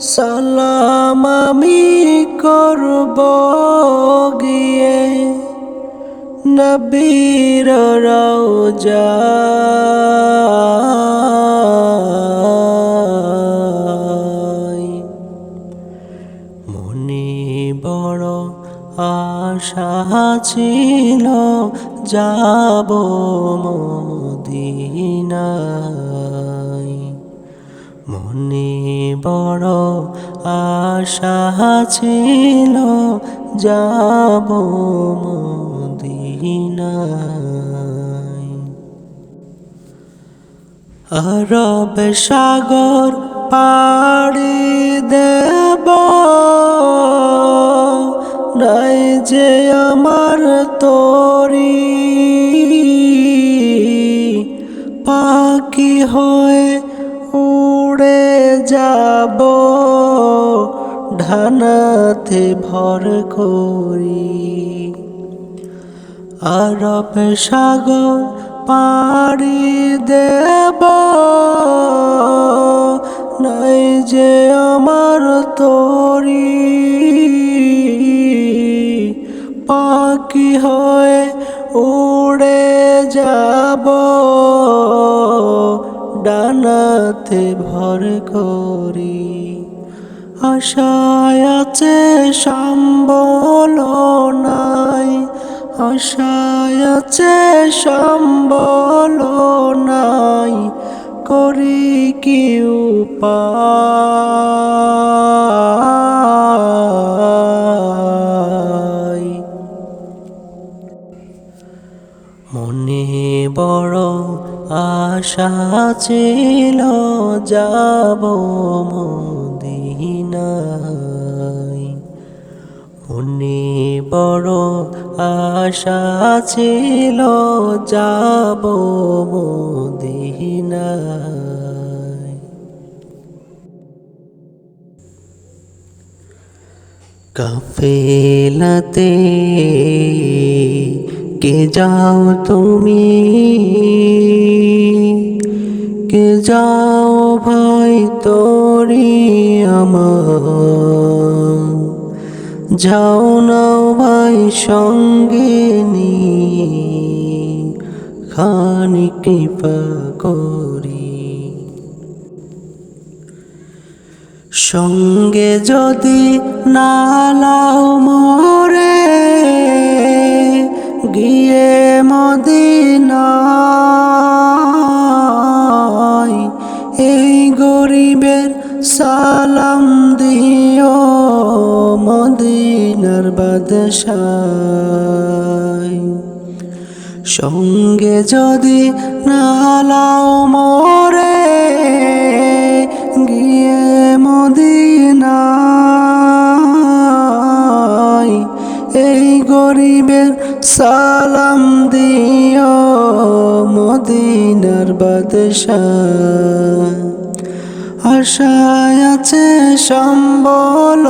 সালাম আমি করব গিয়ে। নবীর রওজা। মনে বড় আশা ছিল যাব মদিনায়। মনে বড় আশা ছিল, যাব মদিনায়। আরব সাগর পাড়ি দেব, নাই যে আমার তরি। পাখি হয়ে উড়ে যাব, ঢানাতে ভর করি। আরব সাগর পাড়ি দেব, নাই যে আমার তরি। পাখি হয়ে উড়ে যাব ডানাতে ভর করি। আশায় আছে সম্বল নাই। আশায় আছে সম্বল নাই। করি কি উপায়? মনে বড় আশা ছিল যাব মদিনায়। মনে বড় আশা ছিল যাব মদিনায়। কাফেলাতে কে যাও তুমি? কে যাও ভাই তোরি আমার? যাও নাও ভাই সঙ্গে নি খানি কৃপা করি। সঙ্গে যদি নালাও মরে গিয়ে মদিনায়, এই গরিবের সালাম দিও মদিনার বাদশায়। সঙ্গে যদি নালাও মরে, গিয়ে মদিনায়, এই গরিবের সালাম দিও মদিনার বাদশাহ। আশায় আছে সম্বল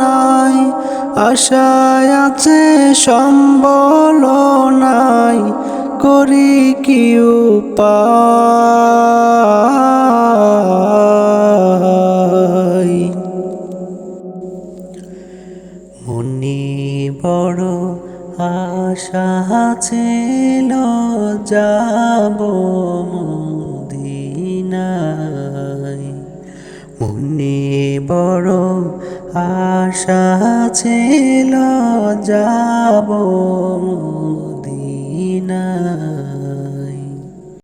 নাই, আশায় আছে সম্বল নাই, করি কি উপায়? আশা ছিল যাব মদিনায়। মনে বড় আশা ছিল যাব মদিনায়।